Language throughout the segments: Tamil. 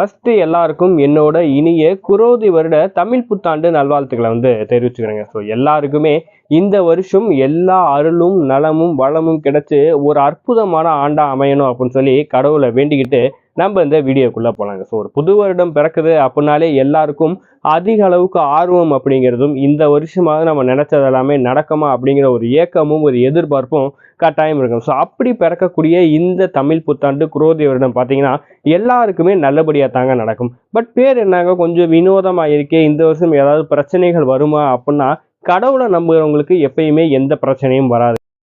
ஃபஸ்ட்டு எல்லாருக்கும் என்னோட இனிய குரோதி வருட தமிழ் புத்தாண்டு நல்வாழ்த்துக்களை வந்து தெரிவிச்சுக்கிறேங்க. ஸோ எல்லாருக்குமே இந்த வருஷம் எல்லா அருளும் நலமும் வளமும் கிடைச்சி ஒரு அற்புதமான ஆண்டாக அமையணும் அப்படின்னு சொல்லி கடவுளை வேண்டிக்கிட்டு நம்ம இந்த வீடியோக்குள்ளே போகலாங்க ஸோ ஒரு புது வருடம் பிறக்குது அப்படின்னாலே எல்லாருக்கும் அதிக அளவுக்கு ஆர்வம் அப்படிங்கிறதும் இந்த வருஷமாக நம்ம நினச்சது எல்லாமே நடக்குமா அப்படிங்கிற ஒரு ஏக்கமும் ஒரு எதிர்பார்ப்பும் கட்டாயம் இருக்கும். ஸோ அப்படி பிறக்கக்கூடிய இந்த தமிழ் புத்தாண்டு குரோதி வருடம் பார்த்தீங்கன்னா எல்லாருக்குமே நல்லபடியாக தாங்க நடக்கும். பட் பேர் என்னங்க? கொஞ்சம் வினோதமாக இருக்கே இந்த வருஷம் ஏதாவது பிரச்சனைகள் வருமா? அப்படின்னா கடவுளை நம்புறவங்களுக்கு எப்பயுமே எந்த பிரச்சனையும் வராது.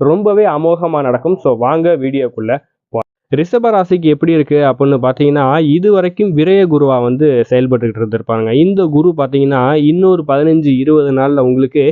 ரொம்பவே அமோகமாக நடக்கும். ஸோ வாங்க வீடியோக்குள்ளே ரிஷப ராசிக்கு எப்படி இருக்குது அப்படின்னு பார்த்தீங்கன்னா இது வரைக்கும் விரய குருவாக வந்து செயல்பட்டுக்கிட்டு இருந்திருப்பாங்க இந்த குரு பார்த்தீங்கன்னா இன்னொரு பதினஞ்சு இருபது நாளில் உங்களுக்கு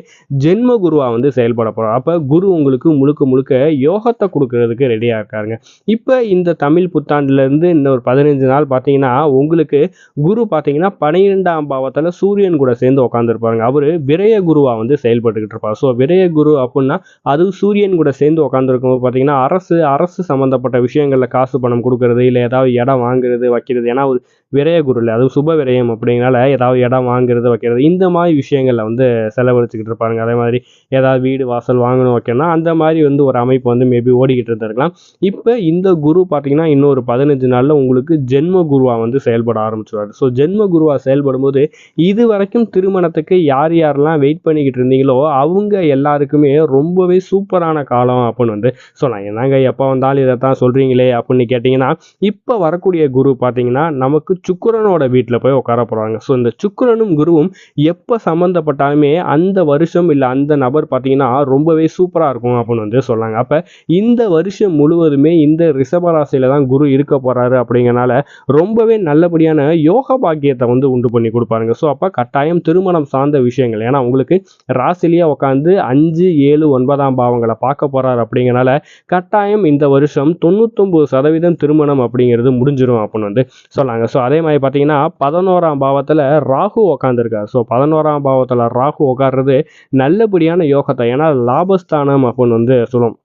ஜென்ம குருவாக வந்து செயல்பட போகிறோம் அப்போ குரு உங்களுக்கு முழுக்க முழுக்க யோகத்தை கொடுக்கறதுக்கு ரெடியாக இருக்காருங்க. இப்போ இந்த தமிழ் புத்தாண்டுலேருந்து இன்னொரு பதினஞ்சு நாள் பார்த்தீங்கன்னா உங்களுக்கு குரு பார்த்தீங்கன்னா பனிரெண்டாம் பாவத்தில் சூரியன் கூட சேர்ந்து உட்காந்துருப்பாருங்க அவர் விரய குருவாக வந்து செயல்பட்டுக்கிட்டு இருப்பார். ஸோ விரய குரு அப்படின்னா அதுவும் சூரியன் கூட சேர்ந்து உட்காந்துருக்கும் பார்த்தீங்கன்னா அரசு அரசு சம்மந்தப்பட்ட விஷயங்களில் காசு பணம் கொடுக்கறது இல்லை ஏதாவது இடம் வாங்குறது வைக்கிறது. ஏன்னா ஒரு விரய குரு இல்லை. அது சுப விரயம் அப்படிங்கனால ஏதாவது இடம் வாங்குறது வைக்கிறது. இந்த மாதிரி விஷயங்களில் வந்து செலவழிச்சுக்கிட்டு இருப்பாங்க அதே மாதிரி ஏதாவது வீடு வாசல் வாங்கணும் வைக்கணும்னா அந்த மாதிரி வந்து ஒரு அமைப்பு வந்து மேபி ஓடிக்கிட்டு இருந்திருக்கலாம். இப்போ இந்த குரு பார்த்தீங்கன்னா இன்னொரு பதினஞ்சு நாளில் உங்களுக்கு ஜென்ம குருவா வந்து செயல்பட ஆரம்பிச்சுவார் ஸோ ஜென்ம குருவா செயல்படும் போது இது வரைக்கும் திருமணத்துக்கு யார் யாரெல்லாம் வெயிட் பண்ணிக்கிட்டு இருந்தீங்களோ அவங்க எல்லாருக்குமே ரொம்பவே சூப்பரான காலம் அப்படின்னு வந்து சொல்லலாம். என்னங்க எப்போ வந்தாலும் இதை தான் சொல்கிறீங்களே அப்படின்னு கேட்டிங்கன்னா இப்போ வரக்கூடிய குரு பார்த்தீங்கன்னா நமக்கு சுக்கரனோட வீட்டில் போய் உட்கார போகிறாங்க ஸோ இந்த சுக்கரனும் குருவும் எப்போ சம்மந்தப்பட்டாலுமே அந்த வருஷம் இல்லை அந்த நபர் பார்த்தீங்கன்னா ரொம்பவே சூப்பராக இருக்கும் அப்படின்னு வந்து சொல்லாங்க. அப்போ இந்த வருஷம் முழுவதுமே இந்த ரிஷபராசியில் தான் குரு இருக்க போகிறாரு அப்படிங்கிறனால ரொம்பவே நல்லபடியான யோக பாக்கியத்தை வந்து உண்டு பண்ணி கொடுப்பாருங்க. ஸோ அப்போ கட்டாயம் திருமணம் சார்ந்த விஷயங்கள். ஏன்னா உங்களுக்கு ராசிலேயே உட்காந்து அஞ்சு ஏழு ஒன்பதாம் பாவங்களை பார்க்க போகிறாரு அப்படிங்கறனால கட்டாயம் இந்த வருஷம் தொண்ணூத்தொம்பது சதவீதம் திருமணம் அப்படிங்கிறது முடிஞ்சிரும் அப்படின்னு வந்து சொல்லாங்க ஸோ அதே மாதிரி பார்த்தீங்கன்னா பதினோராம் பாவத்தில் ராகு உக்காந்துருக்காரு. ஸோ பதினோராம் பாவத்தில் ராகு உட்கார்றது நல்லபடியான யோகத்தை ஏன்னா லாபஸ்தானம் அப்படின்னு வந்து சொல்லுவோம்.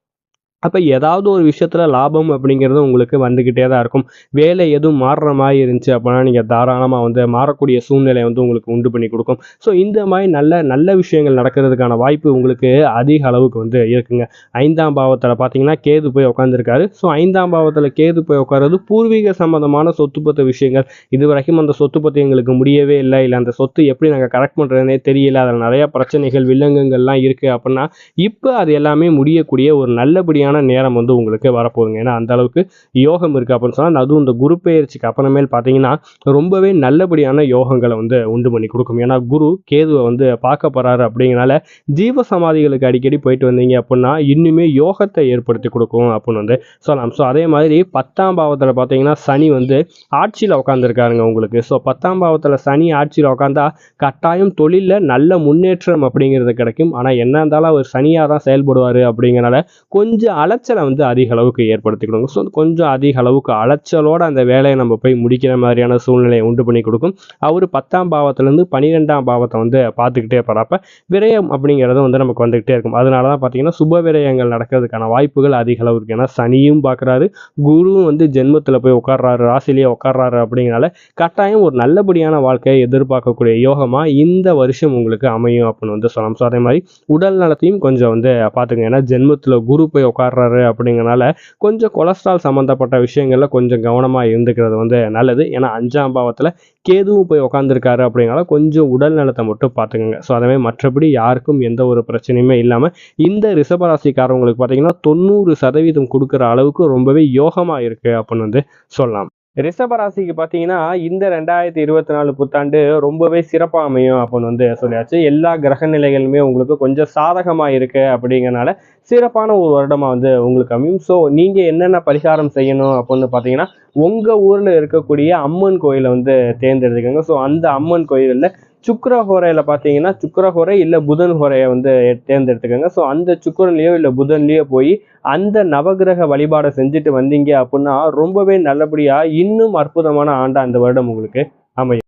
அப்போ ஏதாவது ஒரு விஷயத்தில் லாபம் அப்படிங்கிறது உங்களுக்கு வந்துக்கிட்டே தான் இருக்கும். வேலை எதுவும் மாறுற மாதிரி இருந்துச்சு அப்படின்னா நீங்கள் தாராளமாக வந்து மாறக்கூடிய சூழ்நிலை வந்து உங்களுக்கு உண்டு பண்ணி கொடுக்கும். ஸோ இந்த மாதிரி நல்ல நல்ல விஷயங்கள் நடக்கிறதுக்கான வாய்ப்பு உங்களுக்கு அதிக அளவுக்கு வந்து இருக்குங்க. ஐந்தாம் பாவத்தில் பார்த்தீங்கன்னா கேது போய் உட்காந்துருக்காரு ஸோ ஐந்தாம் பாவத்தில் கேது போய் உட்கார்றது பூர்வீக சம்பந்தமான சொத்து பத்த விஷயங்கள். இது வரைக்கும் அந்த சொத்து பற்றி எங்களுக்கு முடியவே இல்லை. இல்லை அந்த சொத்து எப்படி நாங்கள் கரெக்ட் பண்ணுறதுனே தெரியல. அதில் நிறையா பிரச்சனைகள் வில்லங்கங்கள்லாம் இருக்குது அப்படின்னா இப்போ அது எல்லாமே முடியக்கூடிய ஒரு நல்லபடியான நேரம் வந்து உங்களுக்கு வரப்போகுதுங்க. ஏன்னா அந்த அளவுக்கு யோகம் இருக்குது அப்படின்னு சொன்னால் அதுவும் இந்த குரு பெயர்ச்சிக்கு அப்புறமேல் பார்த்தீங்கன்னா ரொம்பவே நல்லபடியான யோகங்களை வந்து உண்டு பண்ணி கொடுக்கும். ஏன்னா குரு கேதுவை வந்து பார்க்க போகிறாரு அப்படிங்கிறனால ஜீவ சமாதிகளுக்கு அடிக்கடி போயிட்டு வந்தீங்க அப்படின்னா இன்னுமே யோகத்தை ஏற்படுத்தி கொடுக்கும் அப்படின்னு வந்து சொல்லலாம். ஸோ அதே மாதிரி பத்தாம் பாவத்தில் பார்த்தீங்கன்னா சனி வந்து ஆட்சியில் உட்காந்துருக்காருங்க உங்களுக்கு. ஸோ பத்தாம் பாவத்தில் சனி ஆட்சியில் உட்காந்தா கட்டாயம் தொழிலில் நல்ல முன்னேற்றம் அப்படிங்கிறது கிடைக்கும். ஆனால் என்ன இருந்தாலும் அவர் சனியாக தான் செயல்படுவார் அப்படிங்கிறனால கொஞ்சம் அலைச்சலை வந்து அதிக அளவுக்கு ஏற்படுத்திக்கணும் ஸோ கொஞ்சம் அதிக அளவுக்கு அலைச்சலோட அந்த வேலையை நம்ம போய் முடிக்கிற மாதிரியான சூழ்நிலையை உண்டு பண்ணி கொடுக்கும். அவர் பத்தாம் பாவத்திலேருந்து பன்னிரெண்டாம் பாவத்தை வந்து பார்த்துக்கிட்டே போகிறப்ப விரயம் அப்படிங்கிறது வந்து நமக்கு வந்துக்கிட்டே இருக்கும். அதனால தான் பார்த்தீங்கன்னா சுப விரயங்கள் நடக்கிறதுக்கான வாய்ப்புகள் அதிக அளவு இருக்குது ஏன்னா சனியும் பார்க்குறாரு குருவும் வந்து ஜென்மத்தில் போய் உட்கார்றாரு ராசிலேயே உட்கார்றாரு அப்படிங்கிறனால கட்டாயம் ஒரு நல்லபடியான வாழ்க்கையை எதிர்பார்க்கக்கூடிய யோகமாக இந்த வருஷம் உங்களுக்கு அமையும் அப்படின்னு வந்து சொல்லலாம். ஸோ அதே மாதிரி உடல் நலத்தையும் கொஞ்சம் வந்து பார்த்துங்க ஏன்னா ஜென்மத்தில் குரு போய் உட்கார்றாரு அப்படிங்கிறனால கொஞ்சம் கொலஸ்ட்ரால் சம்மந்தப்பட்ட விஷயங்களில் கொஞ்சம் கவனமாக இருந்துக்கிறது வந்து நல்லது. ஏன்னா அஞ்சாம் பாவத்தில் கேதுவும் போய் உட்காந்துருக்காரு அப்படிங்கிறனால கொஞ்சம் உடல் நலத்தை மட்டும் பார்த்துக்கோங்க. ஸோ அதே மற்றபடி யாருக்கும் எந்த ஒரு பிரச்சனையுமே இல்லாமல் இந்த ரிஷபராசிக்காரவங்களுக்கு பார்த்தீங்கன்னா தொண்ணூறு சதவீதம் கொடுக்குற அளவுக்கு ரொம்பவே யோகமாக இருக்குது அப்படின்னு வந்து சொல்லலாம். ரிஷபராசிக்கு பார்த்தீங்கன்னா இந்த ரெண்டாயிரத்தி இருபத்தி நாலு புத்தாண்டு ரொம்பவே சிறப்பாக அமையும் அப்படின்னு வந்து சொல்லியாச்சு. எல்லா கிரக நிலைகளுமே உங்களுக்கு கொஞ்சம் சாதகமாக இருக்கு அப்படிங்கறனால சிறப்பான ஒரு வருடமாக வந்து உங்களுக்கு அமையும். ஸோ நீங்கள் என்னென்ன பரிகாரம் செய்யணும் அப்படின்னு பார்த்தீங்கன்னா உங்கள் ஊரில் இருக்கக்கூடிய அம்மன் கோயிலை வந்து தேர்ந்தெடுத்துக்கோங்க. ஸோ அந்த அம்மன் கோயிலில் சுக்கர ஹோரையில் பார்த்தீங்கன்னா சுக்கர ஹோரை இல்லை புதன் ஹோரையை வந்து தேர்ந்தெடுத்துக்கோங்க. ஸோ அந்த சுக்கரன்லேயோ இல்லை புதன்லேயோ போய் அந்த நவகிரக வழிபாடை செஞ்சுட்டு வந்தீங்க அப்படின்னா ரொம்பவே நல்லபடியாக இன்னும் அற்புதமான ஆண்டா இந்த வருடம் உங்களுக்கு அமையும்.